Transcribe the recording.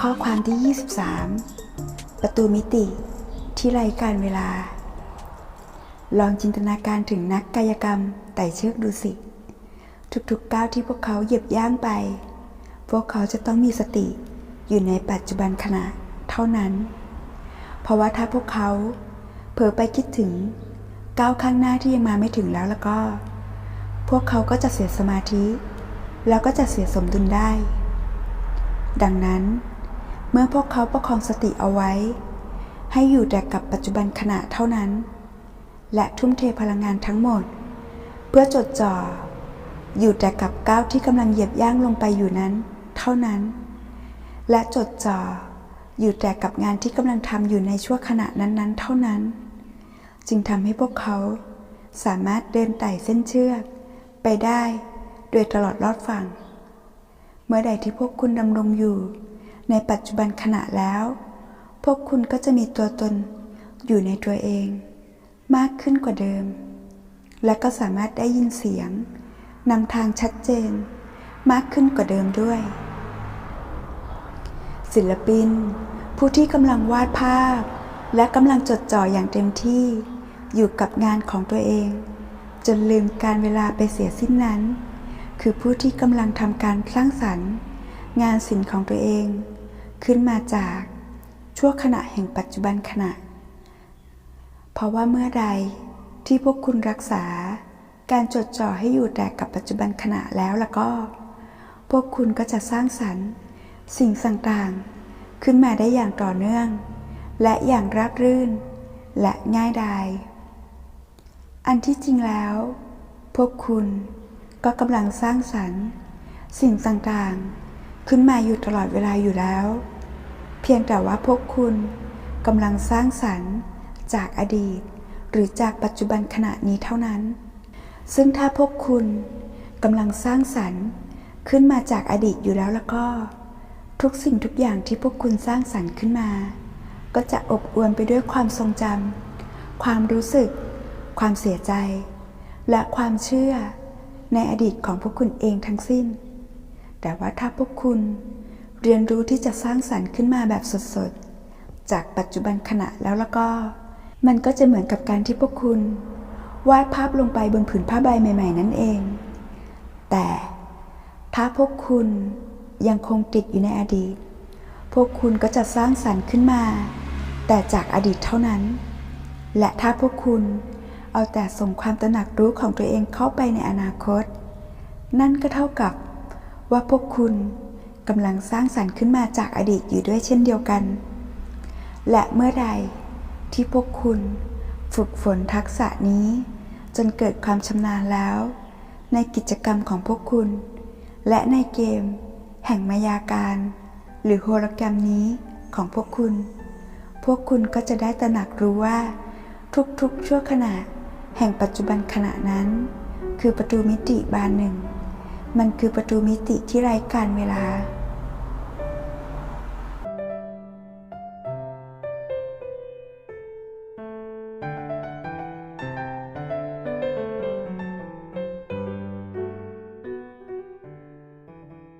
ข้อความที่ 23 ประตูมิติที่ไร้การเวลา ลองจินตนาการถึงนักกายกรรมไต่เชือกดูสิ ทุกๆก้าวที่พวกเขาเหยียบย่างไป พวกเขาจะต้องมีสติอยู่ในปัจจุบันขณะเท่านั้น เพราะว่าถ้าพวกเขาเผลอไปคิดถึงก้าวข้างหน้าที่ยังมาไม่ถึงแล้วแล้วก็ พวกเขาก็จะเสียสมาธิ แล้วก็จะเสียสมดุลได้ ดังนั้น เมื่อพวกเขาประคองสติเอาไว้ ให้อยู่แต่กับปัจจุบันขณะเท่านั้น และทุ่มเทพลังงานทั้งหมด เพื่อจดจ่อ อยู่แต่กับก้าวที่กำลังเหยียบย่างลงไปอยู่นั้น เท่านั้น และจดจ่ออยู่แต่กับงานที่กำลังทำอยู่ในชั่วขณะนั้น ๆ เท่านั้น จึงทำให้พวกเขาสามารถเดินไต่เส้นเชือก ไปได้ โดยตลอดรอดฝั่ง เมื่อใดที่พวกคุณดำรงอยู่ ในปัจจุบันขณะแล้ว พวกคุณก็จะมีตัวตนอยู่ในตัวเอง มากขึ้นกว่าเดิม และก็สามารถได้ยินเสียงนำทางชัดเจน มากขึ้นกว่าเดิมด้วย ศิลปิน ผู้ที่กำลังวาดภาพ และกำลังจดจ่ออย่างเต็มที่ อยู่กับงานของตัวเอง จนลืมการเวลาไปเสียสิ้นนั้น คือผู้ที่กำลังทำการสร้างสรรค์ งานศิลป์ของตัวเอง ขึ้นมาจากชั่วขณะแห่งปัจจุบันขณะ เพราะว่าเมื่อใดที่พวกคุณรักษาการจดจ่อให้อยู่แต่กับปัจจุบันขณะแล้วแล้วก็ พวกคุณก็จะสร้างสรรค์ สิ่งต่างๆ ขึ้นมาได้อย่างต่อเนื่อง และอย่างราบรื่น และง่ายดาย อันที่จริงแล้ว พวกคุณก็กำลังสร้างสรรค์ สิ่งต่างๆ ขึ้นมาอยู่ตลอดเวลาอยู่แล้ว เพียงแต่ว่าพวกคุณกำลังสร้างสรรค์จากอดีต หรือจากปัจจุบันขณะนี้เท่านั้น ซึ่งถ้าพวกคุณกำลังสร้างสรรค์ขึ้นมาจากอดีตอยู่แล้วแล้วก็ ทุกสิ่งทุกอย่างที่พวกคุณสร้างสรรค์ขึ้นมา ก็จะอบอวลไปด้วยความทรงจำความรู้สึก ความเสียใจ และความเชื่อในอดีตของพวกคุณเองทั้งสิ้น แต่ว่าถ้าพวกคุณ เรียนรู้ที่จะสร้างสรรค์ขึ้นมาแบบสดๆ จากปัจจุบันขณะแล้วแล้วก็ มันก็จะเหมือนกับการที่พวกคุณ วาดภาพลงไปบนผืนผ้าใบใหม่ ๆ นั่นเอง แต่ถ้าพวกคุณยังคงติดอยู่ในอดีต พวกคุณก็จะสร้างสรรค์ขึ้นมา แต่จากอดีตเท่านั้น และถ้าพวกคุณเอาแต่ส่งความตระหนักรู้ของตัวเองเข้าไปในอนาคต นั่นก็เท่ากับว่าพวกคุณ กำลังสร้างสรรค์ขึ้นมาจากอดีตอยู่ด้วยเช่นเดียวกัน และเมื่อใดที่พวกคุณฝึกฝนทักษะนี้ จนเกิดความชำนาญแล้ว ในกิจกรรมของพวกคุณ และในเกม แห่งมายาการ หรือโฮโลแกรมนี้ของพวกคุณ พวกคุณก็จะได้ตระหนักรู้ว่า ทุกๆชั่วขณะ แห่งปัจจุบันขณะนั้น คือประตูมิติบานหนึ่ง มันคือประตูมิติที่ไร้การเวลา